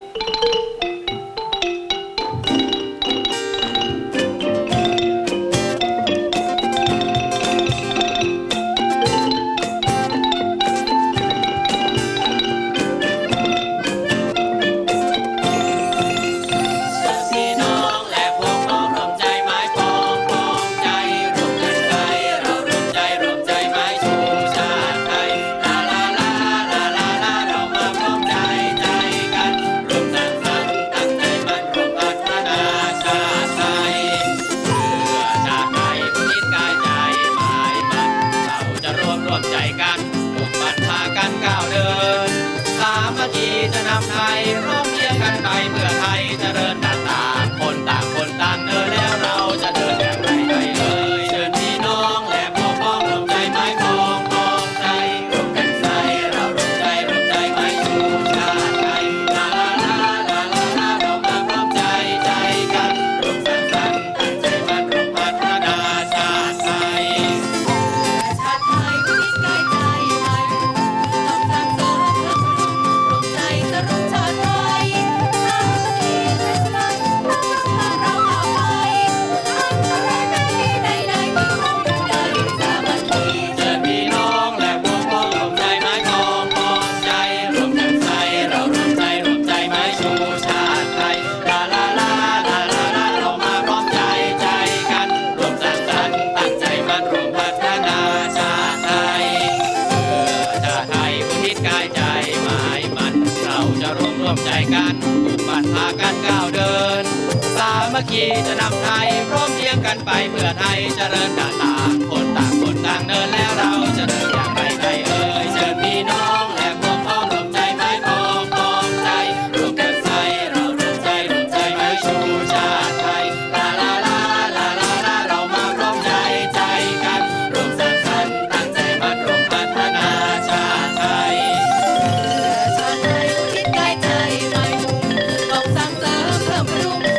you จะนำไทยร่ม กันบัดพากันก้าวเดิน สามัคคีจะนำไทยพร้อมเพียงกันไปเพื่อไทยเจริญต่างคนต่างคนต่างเดินแล้วเรา Boom, boom.